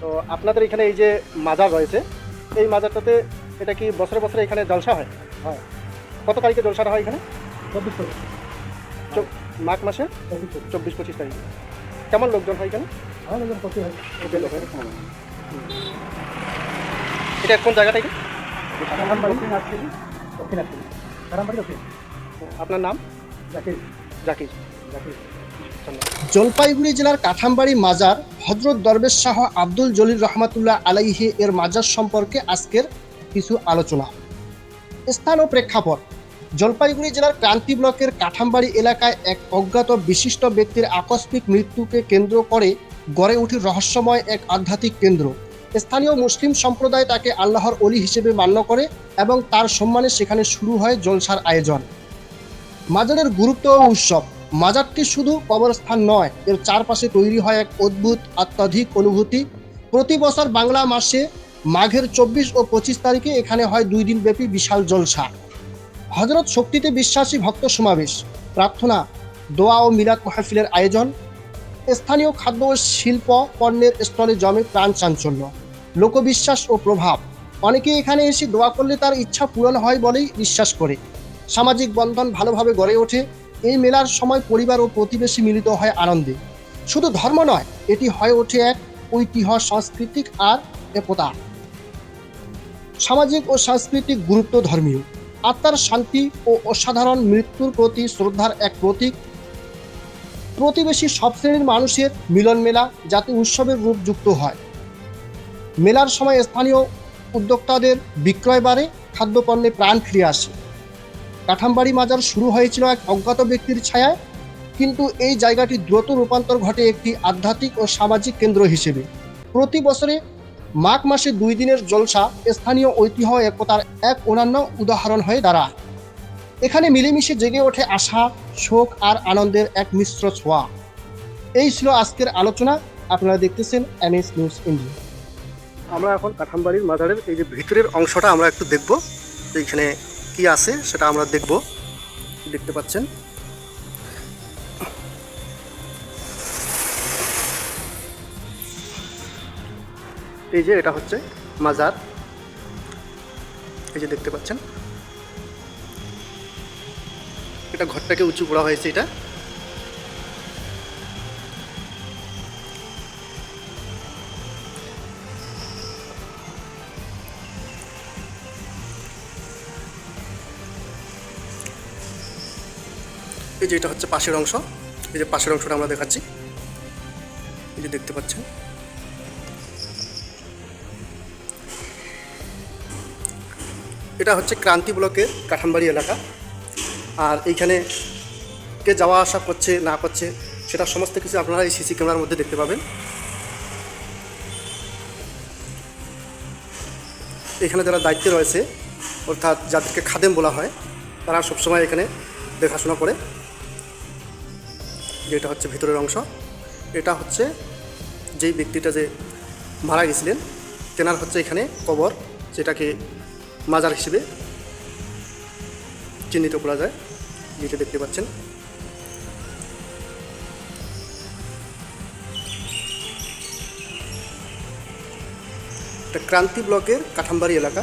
তো আপনাদের এখানে এই যে মাজার রয়েছে এই মাজারটাতে এটা কি বছরে বছরে এখানে জলসা হয়? হয়। কত তারিখে জলসাটা হয় এখানে? চব্বিশ চব- মাঘ মাসে চব্বিশ পঁচিশ তারিখে। কেমন লোকজন হয় এখানে। এটা কোন জায়গাটা কি আপনার নাম? জাকির। জাকির। জলপাইগুড়ি জেলার কাঠামবাড়ি মাজার হজরত দরবেশ শাহ আব্দুল জলিল রহমাতুল্লাহ আলাইহি এর মাজার সম্পর্কে আজকের কিছু আলোচনা। স্থান ও প্রেক্ষাপট। জলপাইগুড়ি জেলার ক্রান্তি ব্লকের কাঠামবাড়ি এলাকায় এক অজ্ঞাত বিশিষ্ট ব্যক্তির আকস্মিক মৃত্যুকে কেন্দ্র করে গড়ে উঠে রহস্যময় এক আধ্যাত্মিক কেন্দ্র। স্থানীয় মুসলিম সম্প্রদায় তাকে আল্লাহর অলি হিসেবে মান্য করে এবং তার সম্মানে সেখানে শুরু হয় জলসার আয়োজন। মাজারের গুরুত্ব ও উৎসব। মাজারটি শুধু কবরস্থান নয়, এর চারপাশে তৈরি হয় এক অদ্ভুত আত্মাধিক অনুভূতি। প্রতি বছর বাংলা মাসে মাঘের চব্বিশ ও পঁচিশ তারিখে এখানে হয় দুই দিন ব্যাপী বিশাল জলসা। হজরত শক্তিতে বিশ্বাসী ভক্ত সমাবেশ, প্রার্থনা, দোয়া ও মিলাদ মাহফিলের আয়োজন, স্থানীয় খাদ্য ও শিল্প পণ্যের স্থলে জমে প্রাণ চাঞ্চল্য, লোকবিশ্বাস ও প্রভাব। অনেকে এখানে এসে দোয়া করলে তার ইচ্ছা পূরণ হয় বলেই বিশ্বাস করে। সামাজিক বন্ধন ভালোভাবে গড়ে ওঠে এই মেলার সময় পরিবার ও প্রতিবেশী মিলিত হয় আনন্দে। শুধু ধর্ম নয়, এটি হয়ে ওঠে এক ঐতিহ্য, সাংস্কৃতিক আর একতা। সামাজিক ও সাংস্কৃতিক গুরুত্ব ধর্মীয়। আত্মার শান্তি ও অসাধারণ মৃত্যুর প্রতি শ্রদ্ধার এক প্রতীক। প্রতিবেশী সব শ্রেণির মানুষের মিলন মেলা যাতে উৎসবের রূপ যুক্ত হয়। মেলার সময় স্থানীয় উদ্যোক্তাদের বিক্রয় বাড়ে, খাদ্যপণ্যে প্রাণ ফিরে আসে। কাঠামবাড়ি মাজার শুরু হয়েছিল এক অজ্ঞাত ব্যক্তির ছায়ায়, কিন্তু এই জায়গাটি দ্রুত রূপান্তর ঘটে একটি আধ্যাত্মিক ও সামাজিক কেন্দ্র হিসেবে। প্রতি বছরে মাঘ মাসে দুই দিনের জলসা স্থানীয় ঐতিহ্য একতার এক অনন্য উদাহরণ হয়ে দাঁড়ায়। এখানে মিলেমিশে জেগে ওঠে আশা, শোক আর আনন্দের এক মিশ্র ছোঁয়া। এই ছিল আজকের আলোচনা। আপনারা দেখতেছেন এনএস নিউজ ইন্ডিয়া। আমরা এখন কাঠামবাড়ির মাজারের এই যে ভিতরের অংশটা আমরা একটু দেখব। যে এখানে কি আছে সেটা আমরা দেখব। দেখতে পাচ্ছেন? এই যে এটা হচ্ছে মাজার। এই যে দেখতে পাচ্ছেন? এটা ঘরটাকে উঁচু করা হয়েছে এটা। এই যে এটা হচ্ছে পাশের অংশ, এই যে পাশের অংশটা আমরা দেখাচ্ছি। এই যে দেখতে পাচ্ছেন। এটা হচ্ছে ক্রান্তি ব্লকের কাঠামবাড়ি এলাকা। আর এইখানে কে যাওয়া আসা করছে, না করছে, সেটা সমস্ত কিছু আপনারা এই সিসি ক্যামেরার মধ্যে দেখতে পাবেন। এখানে যারা দায়িত্বে রয়েছে, অর্থাৎ যাদেরকে খাদেম বলা হয়, তারা সবসময় এখানে দেখাশোনা করে। যে এটা হচ্ছে ভিতরের অংশ, এটা হচ্ছে যেই ব্যক্তিটা যে মারা গেছিলেন, তেনার হচ্ছে এখানে কবর, যেটাকে মাজার হিসেবে চিহ্নিত করা যায় যেটা দেখতে পাচ্ছেন। এটা ক্রান্তি ব্লকের কাঠামবাড়ি এলাকা।